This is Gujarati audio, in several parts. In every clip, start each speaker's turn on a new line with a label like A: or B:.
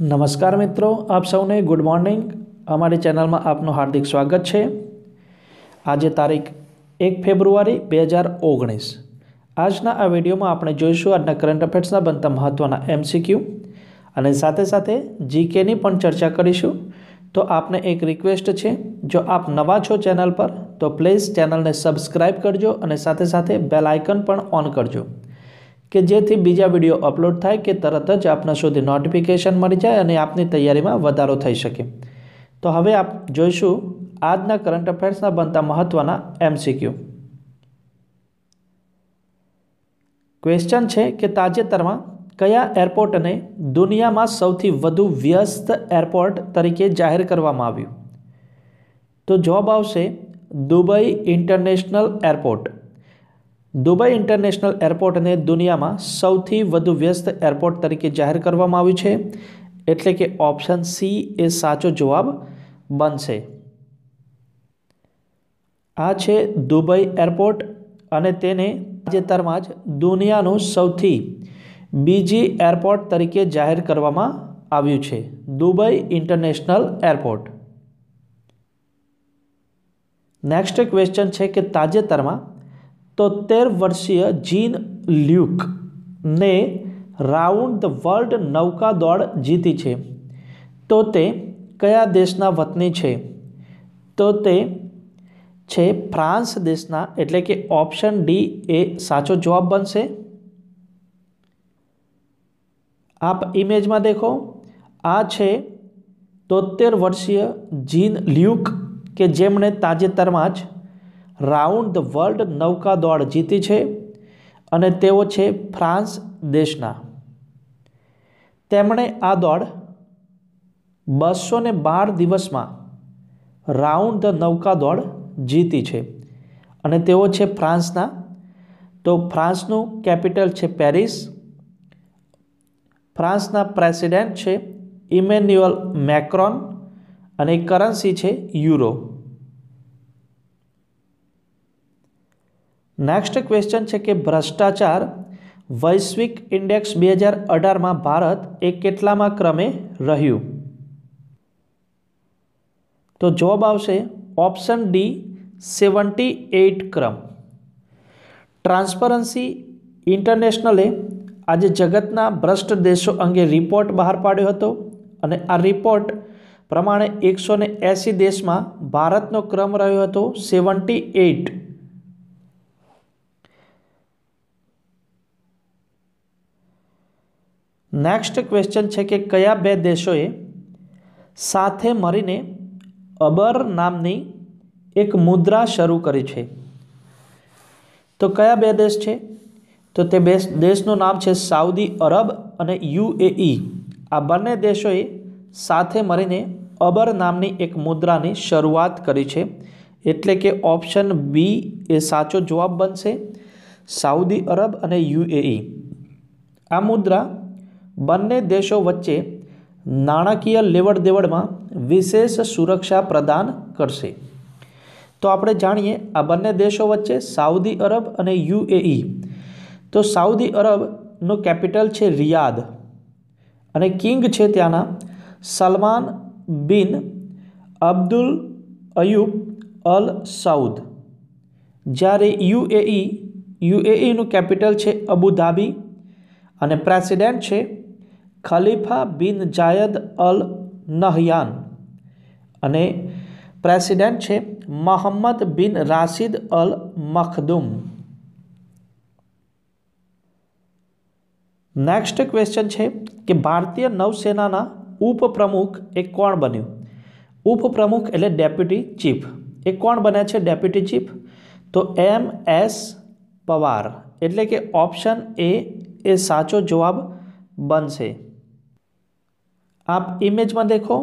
A: નમસ્કાર મિત્રો, આપ સૌને ગુડ મોર્નિંગ અમારી ચેનલમાં આપનું હાર્દિક સ્વાગત છે. આજે તારીખ એક ફેબ્રુઆરી બે હજાર ઓગણીસ. આજના આ વિડીયોમાં આપણે જોઈશું આજના કરંટ અફેર્સના બનતા મહત્ત્વના એમસીક્યુ અને સાથે સાથે જીકેની પણ ચર્ચા કરીશું. તો આપને એક રિક્વેસ્ટ છે, જો આપ નવા છો ચેનલ પર, તો પ્લીઝ ચેનલને સબસ્ક્રાઈબ કરજો અને સાથે સાથે બેલ આઇકન પણ ઓન કરજો. કે જેથી બીજા વીડિયો અપલોડ થાય કે તરત જ આપના સુધી નોટિફિકેશન મળી જાય અને આપની તૈયારીમાં વધારો થઈ શકે. તો હવે આપ જોઈશું આજના કરંટ અફેર્સના બનતા મહત્ત્વના એમસીક્યુ ક્વેશ્ચન છે કે તાજેતરમાં કયા એરપોર્ટને દુનિયામાં સૌથી વધુ વ્યસ્ત એરપોર્ટ તરીકે જાહેર કરવામાં આવ્યું? તો જવાબ આવશે Dubai international airport Dubai international એરપોર્ટને દુનિયામાં સૌથી વધુ વ્યસ્ત એરપોર્ટ તરીકે જાહેર કરવામાં આવ્યું છે. એટલે કે ઓપ્શન સી એ સાચો જવાબ બનશે. આ છે દુબઈ એરપોર્ટ અને તેને તાજેતરમાં જ દુનિયાનું સૌથી બીજી એરપોર્ટ તરીકે જાહેર કરવામાં આવ્યું છે. Dubai international airport. Next question છે કે તાજેતરમાં તોતેર વર્ષીય જીન લ્યુક ને રાઉન્ડ ધ વર્લ્ડ નૌકા દોડ જીતી છે. તો તે કયા દેશના વતની છે? તો તે છે ફ્રાન્સ દેશના, એટલે કે ઓપ્શન ડી એ સાચો જવાબ બનશે. આપ ઇમેજમાં દેખો. આ છે તોતેર વર્ષીય જીન લ્યુક કે જેમણે તાજેતરમાં જ રાઉન્ડ ધ વર્લ્ડ નૌકા દોડ જીતી છે અને તેઓ છે ફ્રાન્સ દેશના. તેમણે આ દોડ બસો ને બાર દિવસમાં રાઉન્ડ ધ નૌકા દોડ જીતી છે અને તેઓ છે ફ્રાન્સના. તો ફ્રાન્સનું કેપિટલ છે પેરિસ. ફ્રાન્સના પ્રેસિડેન્ટ છે ઇમેન્યુઅલ મેક્રોન અને કરન્સી છે યુરો. નેક્સ્ટ ક્વેશ્ચન છે કે ભ્રષ્ટાચાર, વૈશ્વિક ઇન્ડેક્સ બે હજાર અઢારમાં ભારત એ કેટલામાં ક્રમે રહ્યું? તો જવાબ આવશે ઓપ્શન ડી સેવન્ટી એઇટ ક્રમ ટ્રાન્સપરન્સી ઇન્ટરનેશનલે આજે જગતના ભ્રષ્ટ દેશો અંગે રિપોર્ટ બહાર પાડ્યો હતો અને આ રિપોર્ટ પ્રમાણે એકસો ને એંસી દેશમાં ભારતનો ક્રમ રહ્યો હતો સેવન્ટી એઇટ નેક્સ્ટ ક્વેશ્ચન છે કે કયા બે દેશોએ સાથે મળીને અબર નામની એક મુદ્રા શરૂ કરી છે? તો કયા બે દેશ છે? તો તે બે દેશનું નામ છે સાઉદી અરબ અને યુએઈ. આ બંને દેશોએ સાથે મળીને અબર નામની એક મુદ્રાની શરૂઆત કરી છે. એટલે કે ઓપ્શન બી એ સાચો જવાબ બનશે સાઉદી અરબ અને યુએઈ. આ મુદ્રા બંને દેશો વચ્ચે નાણાકીય લેવડ દેવડમાં વિશેષ સુરક્ષા પ્રદાન કરશે. તો આપણે જાણીએ, આ બંને દેશો વચ્ચે સાઉદી અરબ અને યુએઈ. તો સાઉદી અરબનું કેપિટલ છે રિયાદ અને કિંગ છે ત્યાંના Salman bin Abdul Ayub Al Saud. જ્યારે યુએઈ, યુએઈનું કેપિટલ છે અબુધાબી અને પ્રેસિડેન્ટ છે ખલીફા બિન જાયદ અલ નહયાન અને પ્રેસિડેન્ટ છે Mohammed bin Rashid Al Maktoum next question છે કે ભારતીય નૌસેનાના ઉપપ્રમુખ એ કોણ બન્યું ઉપપ્રમુખ એટલે ડેપ્યુટી ચીફ એ કોણ બન્યા છે ડેપ્યુટી ચીફ તો એમ એસ પવાર એટલે કે ઓપ્શન એ એ સાચો જવાબ બનશે આપ ઇમેજમાં દેખો.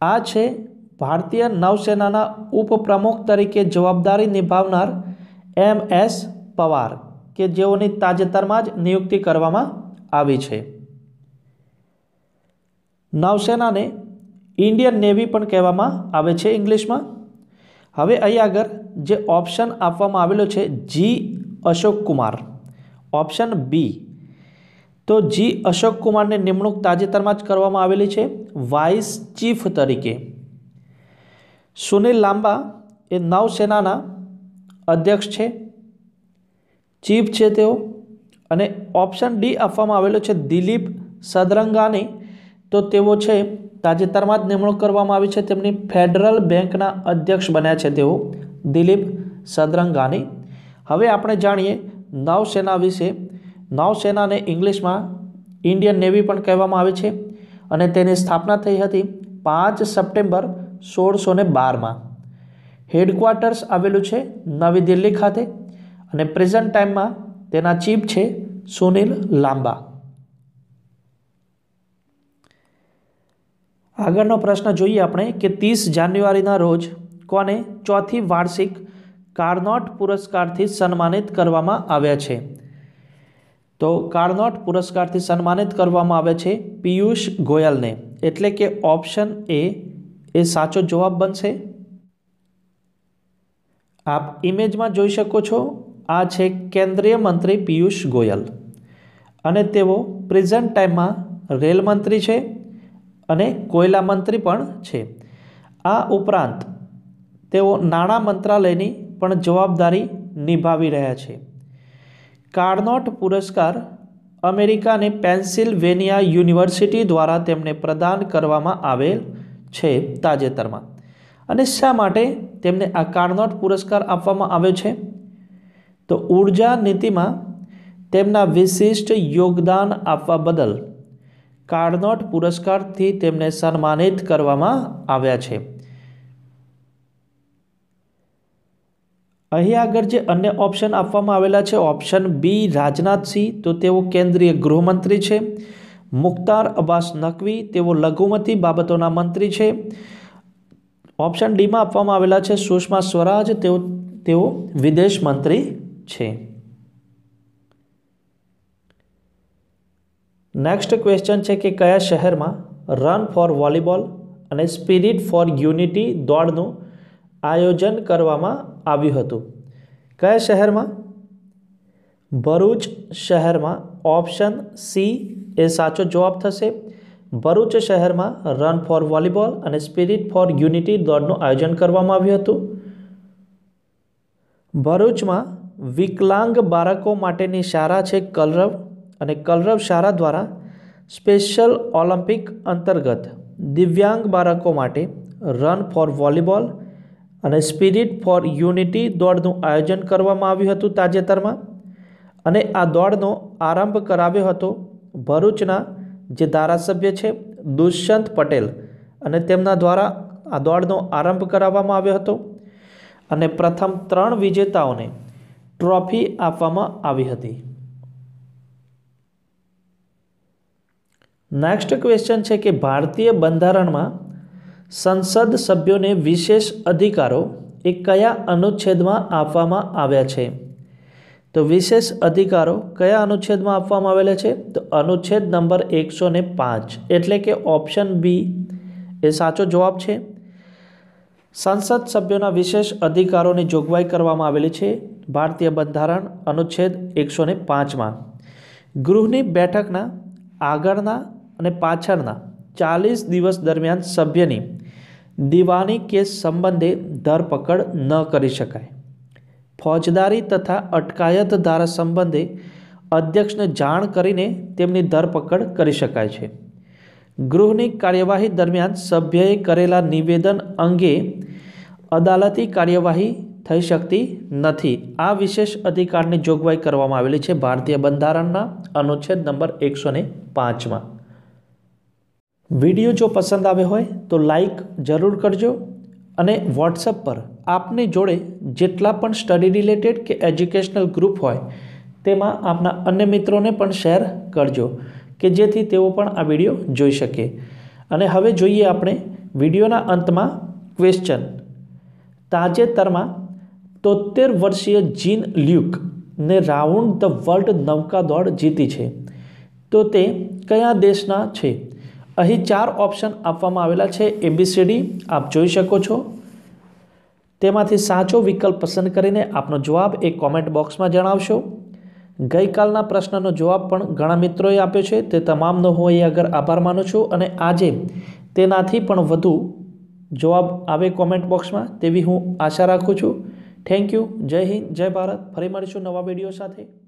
A: આ છે ભારતીય નૌસેનાના ઉપપ્રમુખ તરીકે જવાબદારી નિભાવનાર એમ એસ પવાર કે જેઓની તાજેતરમાં જ નિયુક્તિ કરવામાં આવી છે. નૌસેનાને ઇન્ડિયન નેવી પણ કહેવામાં આવે છે ઇંગ્લિશમાં. હવે અહીં આગળ જે ઓપ્શન આપવામાં આવેલો છે G Ashok Kumar. Option B તો જી અશોક કુમારની નિમણૂક તાજેતરમાં જ કરવામાં આવેલી છે વાઇસ ચીફ તરીકે. સુનિલ લાંબા એ નૌસેનાના અધ્યક્ષ છે, ચીફ છે તેઓ અને ઓપ્શન ડી આપવામાં આવેલો છે દિલીપ સદરંગાની તો તેઓ છે તાજેતરમાં જ નિમણૂક કરવામાં આવી છે, તેમની ફેડરલ બેંકના અધ્યક્ષ બન્યા છે તેઓ દિલીપ સદરંગાની હવે આપણે જાણીએ નૌસેના વિશે નૌસેનાને ઇંગ્લિશમાં ઇન્ડિયન નેવી પણ કહેવામાં આવે છે અને તેની સ્થાપના થઈ હતી પાંચ સપ્ટેમ્બર સોળસો ને બારમાં. હેડક્વાર્ટર્સ આવેલું છે નવી દિલ્હી ખાતે અને પ્રેઝન્ટ ટાઈમમાં તેના ચીફ છે સુનિલ લાંબા. આગળનો પ્રશ્ન જોઈએ આપણે કે ત્રીસ જાન્યુઆરીના રોજ કોને ચોથી વાર્ષિક કાર્નોટ પુરસ્કારથી સન્માનિત કરવામાં આવ્યા છે? તો કાર્નોટ પુરસ્કારથી સન્માનિત કરવામાં આવે છે પિયુષ ગોયલને. એટલે કે ઓપ્શન એ એ સાચો જવાબ બનશે. આપ ઇમેજમાં જોઈ શકો છો, આ છે કેન્દ્રીય મંત્રી પિયુષ ગોયલ. અને તેઓ પ્રેઝન્ટ ટાઈમમાં રેલ મંત્રી છે અને કોયલા મંત્રી પણ છે. આ ઉપરાંત, તેઓ નાણાં મંત્રાલયની પણ જવાબદારી નિભાવી રહ્યા છે. કાર્નોટ પુરસ્કાર અમેરિકાની પેન્સિલ્વેનિયા યુનિવર્સિટી દ્વારા તેમને પ્રદાન કરવામાં આવેલ છે તાજેતરમાં. અને શા માટે તેમને આ કાર્નોટ પુરસ્કાર આપવામાં આવ્યો છે? તો ઊર્જા નીતિમાં તેમના વિશિષ્ટ યોગદાન આપવા બદલ કાર્નોટ પુરસ્કારથી તેમને સન્માનિત કરવામાં આવ્યા છે. અહીં આગળ જે અન્ય ઓપ્શન આપવામાં આવેલા છે ઓપ્શન બી રાજનાથસિંહ તો તેઓ કેન્દ્રીય ગૃહમંત્રી છે. મુખ્તાર અબ્બાસ નકવી, તેઓ લઘુમતી બાબતોના મંત્રી છે. ઓપ્શન ડીમાં આપવામાં આવેલા છે, સુષ્મા સ્વરાજ, તેઓ તેઓ વિદેશ મંત્રી છે. નેક્સ્ટ ક્વેશ્ચન છે કે કયા શહેરમાં રન ફોર વોલીબોલ અને સ્પિરિટ ફોર યુનિટી દોડનું આયોજન કરવામાં આવ્યું હતું. કયા શહેરમાં? ભરૂચ શહેરમાં ઓપ્શન સી એ સાચો જવાબ થશે. ભરૂચ શહેરમાં રન ફોર વોલીબોલ અને સ્પિરિટ ફોર યુનિટી દોડનું આયોજન કરવામાં આવ્યું હતું. ભરૂચમાં વિકલાંગ બાળકો માટેની શાળા છે કલરવ અને કલરવ શાળા દ્વારા સ્પેશિયલ ઓલિમ્પિક અંતર્ગત દિવ્યાંગ બાળકો માટે રન ફોર વોલીબોલ અને સ્પિરિટ ફોર યુનિટી દોડનું આયોજન કરવામાં આવ્યું હતું તાજેતરમાં. અને આ દોડનો આરંભ કરાવ્યો હતો ભરૂચના, જે ધારાસભ્ય છે, દુષ્યંત પટેલ. અને તેમના દ્વારા આ દોડનો આરંભ કરાવવામાં આવ્યો હતો. અને પ્રથમ ત્રણ વિજેતાઓને ટ્રોફી આપવામાં આવી હતી. નેક્સ્ટ ક્વેશ્ચન છે કે ભારતીય બંધારણમાં સંસદ સભ્યોને વિશેષ અધિકારો એ કયા અનુચ્છેદમાં આપવામાં આવ્યા છે? તો વિશેષ અધિકારો કયા અનુચ્છેદમાં આપવામાં આવેલા છે? તો અનુચ્છેદ નંબર એકસો ને પાંચ, એટલે કે ઓપ્શન બી, એ સાચો જવાબ છે. સંસદ સભ્યોના વિશેષ અધિકારોની જોગવાઈ કરવામાં આવેલી છે. ભારતીય બંધારણ અનુચ્છેદ એકસો ને પાંચમાં. ગૃહની બેઠકના આગળના અને પાછળના ચાલીસ દિવસ દરમિયાન સભ્યની દીવાની કેસ સંબંધે ધરપકડ ન કરી શકાય. ફોજદારી તથા અટકાયત ધારા સંબંધે અધ્યક્ષને જાણ કરીને તેમની ધરપકડ કરી શકાય છે. ગૃહની કાર્યવાહી દરમિયાન સભ્યએ કરેલા નિવેદન અંગે અદાલતી કાર્યવાહી થઈ શકતી નથી. આ વિશેષ અધિકારની જોગવાઈ કરવામાં આવેલી છે. ભારતીય બંધારણના અનુચ્છેદ નંબર એકસો ને પાંચમાં. વીડિયો જો પસંદ આવ્યો હોય તો લાઈક જરૂર કરજો અને વોટ્સઅપ પર આપની જોડે જેટલા પણ સ્ટડી રિલેટેડ કે એજ્યુકેશનલ ગ્રુપ હોય, તેમાં આપના અન્ય મિત્રોને પણ શેર કરજો કે જેથી તેઓ પણ આ વીડિયો જોઈ શકે. અને હવે જોઈએ આપણે વિડીયોના અંતમાં ક્વેશ્ચન તાજેતરમાં તોતેર વર્ષીય જીન લ્યુક ને રાઉન્ડ ધ વર્લ્ડ નૌકા દોડ જીતી છે. તો તે કયા દેશના છે? અહીં ચાર ઓપ્શન આપવામાં આવેલા છે એબીસીડી આપ જોઈ શકો છો. તેમાંથી સાચો વિકલ્પ પસંદ કરીને આપનો જવાબ એ કોમેન્ટ બોક્સમાં જણાવશો. ગઈકાલના પ્રશ્નનો જવાબ પણ ઘણા મિત્રોએ આપ્યો છે, તે તમામનો હું અહીં આગળ આભાર માનું છું અને આજે તેનાથી પણ વધુ જવાબ આવે કોમેન્ટ બોક્સમાં તેવી હું આશા રાખું છું. થેન્ક યુ જય હિન્દ, જય ભારત. ફરી મળીશું નવા વીડિયો સાથે.